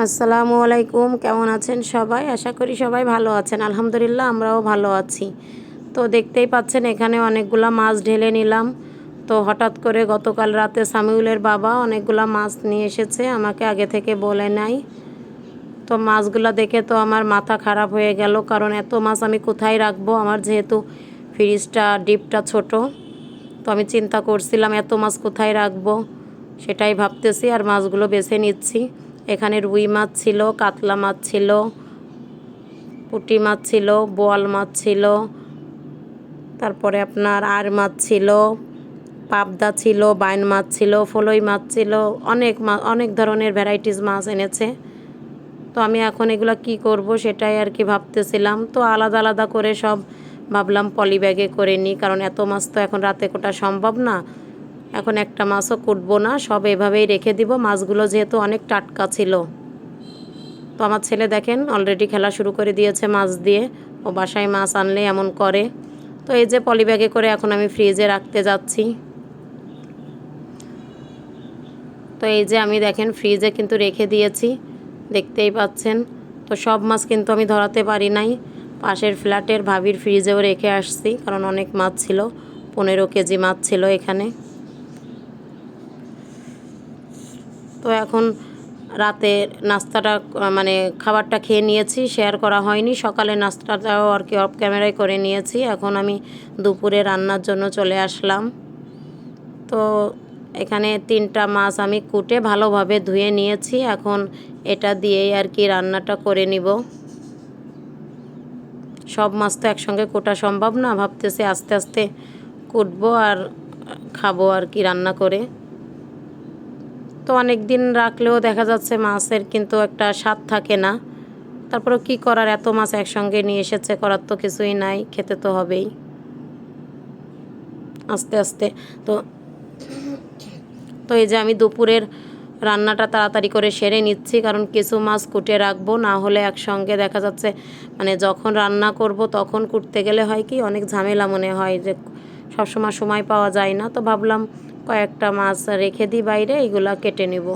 আসসালামু আলাইকুম, কেমন আছেন সবাই? আশা করি সবাই ভালো আছেন। আলহামদুলিল্লাহ, আমরাও ভালো আছি। তো দেখতেই পাচ্ছেন, এখানে অনেকগুলা মাছ ঢেলে নিলাম। তো হঠাৎ করে গতকাল রাতে সামিউলের বাবা অনেকগুলা মাছ নিয়ে এসেছে, আমাকে আগে থেকে বলে নাই। তো মাছগুলো দেখে তো আমার মাথা খারাপ হয়ে গেল, কারণ এত মাছ আমি কোথায় রাখব? আমার যেহেতু ফ্রিজটা, ডিপটা ছোট, তো আমি চিন্তা করছিলাম, এত মাছ কোথায় রাখব? সেটাই ভাবতেছি, আর মাছগুলো বেছে নিচ্ছি। এখানে রুই মাছ ছিল, কাতলা মাছ ছিল, পুঁটি মাছ ছিল, বোয়াল মাছ ছিল, তারপরে আপনার আর মাছ ছিল, পাবদা ছিল, বাইন মাছ ছিল, ফলই মাছ ছিল, অনেক মা, অনেক ধরনের ভ্যারাইটিস মাছ এনেছে। তো আমি এখন এগুলো কি করব সেটাই আর কি ভাবতেছিলাম। তো আলাদা আলাদা করে সব ভাবলাম পলি ব্যাগে করে নিই, কারণ এত মাছ তো এখন রাতে কোটা সম্ভব না। এখন একটা মাছও কুটবো না, সব এভাবেই রেখে দিব। মাছগুলো যেহেতু অনেক টাটকা ছিল। তো আমার ছেলে দেখেন অলরেডি খেলা শুরু করে দিয়েছে মাছ দিয়ে। ও বাসায় মাছ আনলে এমন করে। তো এই যে পলিব্যাগে করে এখন আমি ফ্রিজে রাখতে যাচ্ছি। তো এই যে আমি দেখেন, ফ্রিজে কিন্তু রেখে দিয়েছি, দেখতেই পাচ্ছেন। তো সব মাছ কিন্তু আমি ধরাতে পারি নাই। পাশের ফ্ল্যাটের ভাবির ফ্রিজেও রেখে আসছি, কারণ অনেক মাছ ছিল। পনেরো কেজি মাছ ছিল এখানে। তো এখন রাতে নাস্তাটা মানে খাবারটা খেয়ে নিয়েছি শেয়ার করা হয়নি। সকালে নাস্তাটাও আর কি অফ ক্যামেরায় করে নিয়েছি। এখন আমি দুপুরে রান্নার জন্য চলে আসলাম। তো এখানে তিনটা মাছ আমি কুটে ভালোভাবে ধুয়ে নিয়েছি। এখন এটা দিয়েই আর কি রান্নাটা করে নিব। সব মাছ তো একসঙ্গে কোটা সম্ভব না। ভাবতেছি আস্তে আস্তে কুটবো আর খাব আর কি রান্না করে। তো অনেক দিন রাখলেও দেখা যাচ্ছে মাছের কিন্তু একটা স্বাদ থাকে না। তারপরে কি করার? এত মাছ একসঙ্গে নিয়ে এসেছে, করার তো কিছুই নাই, খেতে তো হবেই। আস্তে আস্তে। তো তো এই যে আমি দুপুরের রান্নাটা তাড়াতাড়ি করে সেরে নিচ্ছি, কারণ কিছু মাছ কুটে রাখব, না হলে একসঙ্গে দেখা যাচ্ছে মানে যখন রান্না করব তখন কুটতে গেলে হয় কি, অনেক ঝামেলা মনে হয় যে সবসময় সময় পাওয়া যায় না। তো ভাবলাম কয়েকটা মাছ রেখে দিই বাইরে, এগুলা কেটে নেব।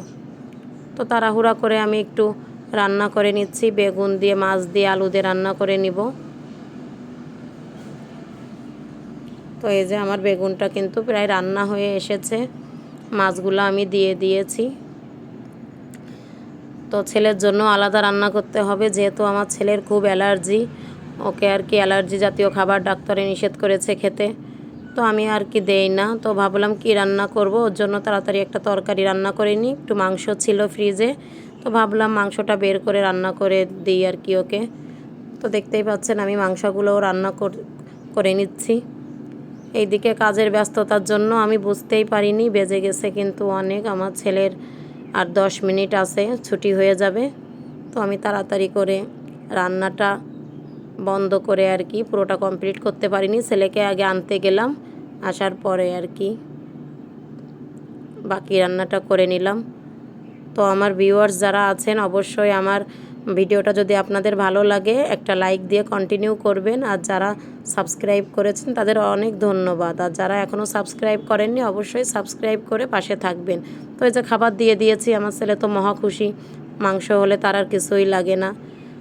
তো তাড়াহুড়া করে আমি একটু রান্না করে নিচ্ছি, বেগুন দিয়ে, মাছ দিয়ে, আলু দিয়ে রান্না করে নিব। তো এই যে আমার বেগুনটা কিন্তু প্রায় রান্না হয়ে এসেছে, মাছগুলো আমি দিয়ে দিয়েছি। তো ছেলের জন্য আলাদা রান্না করতে হবে, যেহেতু আমার ছেলের খুব অ্যালার্জি, ওকে আর কি অ্যালার্জি জাতীয় খাবার ডাক্তারে নিষেধ করেছে খেতে। তো আমি আর কি দেই না। তো ভাবলাম কি রান্না করব? ওর জন্য তাড়াতাড়ি একটা তরকারি রান্না করে নিই। একটু মাংস ছিল ফ্রিজে তো ভাবলাম মাংসটা বের করে রান্না করে দিই আর কি ওকে। তো দেখতেই পাচ্ছেন আমি মাংসগুলোও রান্না করে নিচ্ছি। এইদিকে কাজের ব্যস্ততার জন্য আমি বুঝতেই পারিনি, বেজে গেছে কিন্তু অনেক। আমার ছেলের আর দশ মিনিট আছে, ছুটি হয়ে যাবে। তো আমি তাড়াতাড়ি করে রান্নাটা বন্ধ করে আর কি, পুরোটা কমপ্লিট করতে পারিনি। ছেলেকে আগে আনতে গেলাম, আসার পরে আর কি বাকি রান্নাটা করে নিলাম। তো আমার ভিউয়ার্স যারা আছেন, অবশ্যই আমার ভিডিওটা যদি আপনাদের ভালো লাগে, একটা লাইক দিয়ে কন্টিনিউ করবেন। আর যারা সাবস্ক্রাইব করেছেন, তাদের অনেক ধন্যবাদ। আর যারা এখনও সাবস্ক্রাইব করেননি, অবশ্যই সাবস্ক্রাইব করে পাশে থাকবেন। তো এই যে খাবার দিয়ে দিয়েছি, আমার ছেলে তো মহা খুশি, মাংস হলে তার আর কিছুই লাগে না।